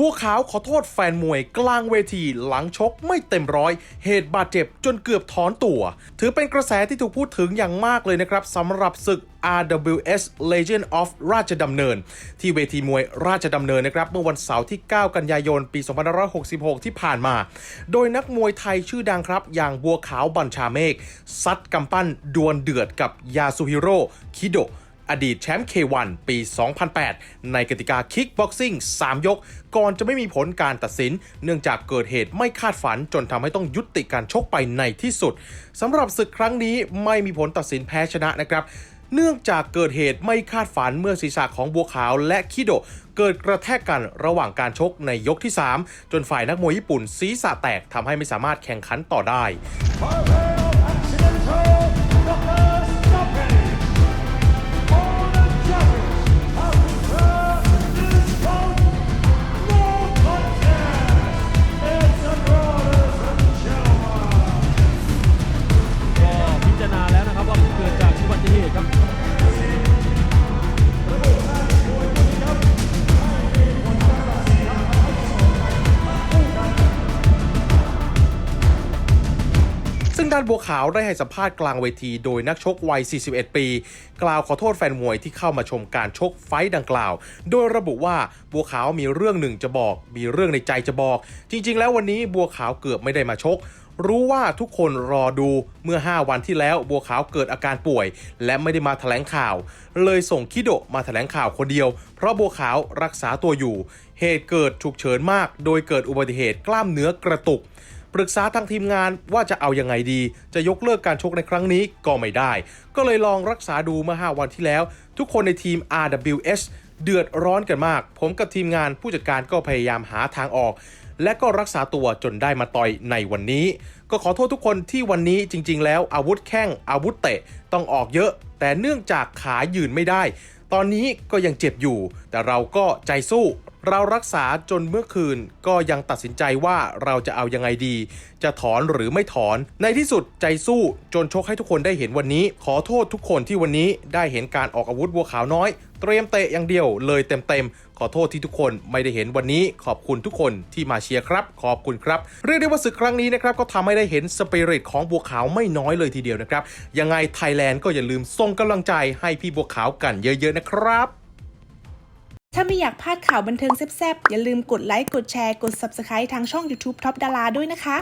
บัวขาวขอโทษแฟนมวยกลางเวทีหลังชกไม่เต็มร้อย เหตุบาดเจ็บจนเกือบถอนตัว ถือเป็นกระแสที่ถูกพูดถึงอย่างมากเลยนะครับสำหรับศึก RWS Legend of ราชดำเนิน ที่เวทีมวยราชดำเนินนะครับเมื่อวันเสาร์ที่ 9 กันยายน ปี 2566 ที่ผ่านมา โดยนักมวยไทยชื่อดังครับ อย่างบัวขาวบัญชาเมฆซัดกำปั้นดวลเดือดกับยาซูฮิโร่คิโด อดีตแชมป์ K1 ปี 2008 ในกติกาคิกบ็อกซิ่ง 3 ยก ก่อนจะไม่มีผลการตัดสิน เนื่องจากเกิดเหตุไม่คาดฝันจนทำให้ต้องยุติการชกไปในที่สุดสำหรับศึกครั้งนี้ไม่มีผลตัดสินแพ้ชนะนะครับเนื่องจากเกิดเหตุไม่คาดฝันเมื่อศีรษะของบัวขาวและคิโด เกิดกระแทกกันระหว่างการชกในยกที่ 3 จนฝ่ายนักมวยญี่ปุ่นศีรษะแตกทำให้ไม่สามารถแข่งขันต่อได้ งด้านบัวขาวได้ให้สัมภาษณ์กลางเวทีโดยนักชกวัย 41 ปี กล่าวขอโทษแฟนมวยที่เข้ามาชมการชกไฟดังกล่าว โดยระบุว่าบัวขาวมีเรื่องหนึ่งจะบอก มีเรื่องในใจจะบอก จริง ๆ แล้ววันนี้บัวขาวเกือบไม่ได้มาชกรู้ว่าทุกคนรอดูเมื่อ 5 วันที่แล้วบัวขาวเกิดอาการป่วย และไม่ได้มาแถลงข่าว เลยส่งคิโดมาแถลงข่าวคนเดียว เพราะบัวขาวรักษาตัวอยู่ เหตุเกิดฉุกเฉินมาก โดยเกิดอุบัติเหตุกล้ามเนื้อกระตุก ปรึกษาทางทีมงานว่าจะเอายังไงดี จะยกเลิกการชกในครั้งนี้ก็ไม่ได้ ก็เลยลองรักษาดูเมื่อ 5 วันที่แล้ว ทุกคนในทีม RWS เดือดร้อนกันมาก ผมกับทีมงานผู้จัดการก็พยายามหาทางออก และก็รักษาตัวจนได้มาต่อยในวันนี้ ก็ขอโทษทุกคนที่วันนี้จริง ๆ แล้วอาวุธแข้งอาวุธเตะต้องออกเยอะ แต่เนื่องจากขายืนไม่ได้ ตอนนี้ก็ยังเจ็บอยู่ แต่เราก็ใจสู้ เรารักษาจนเมื่อคืนก็ยังตัดสินใจว่าเราจะเอายังไงดี จะถอนหรือไม่ถอน ในที่สุดใจสู้จนชกให้ทุกคนได้เห็นวันนี้ ขอโทษทุกคนที่วันนี้ได้เห็นการออกอาวุธบัวขาวน้อย เตรียมเตะอย่างเดียวเลยเต็มๆ ขอโทษที่ทุกคนไม่ได้เห็นวันนี้ขอบคุณทุกคนที่มาเชียร์ครับ ขอบคุณครับ เรียกได้ว่าศึกครั้งนี้นะครับก็ทำให้ได้เห็นสปิริตของบัวขาวไม่น้อยเลยทีเดียวนะครับ ยังไงไทยแลนด์ก็อย่าลืมส่งกำลังใจให้พี่บัวขาวกันเยอะๆนะครับถ้าไม่อยากพลาดข่าวบันเทิงแซ่บๆ อย่าลืมกดไลค์ กดแชร์ กด Subscribe ทางช่อง YouTube Top ดาราด้วยนะคะ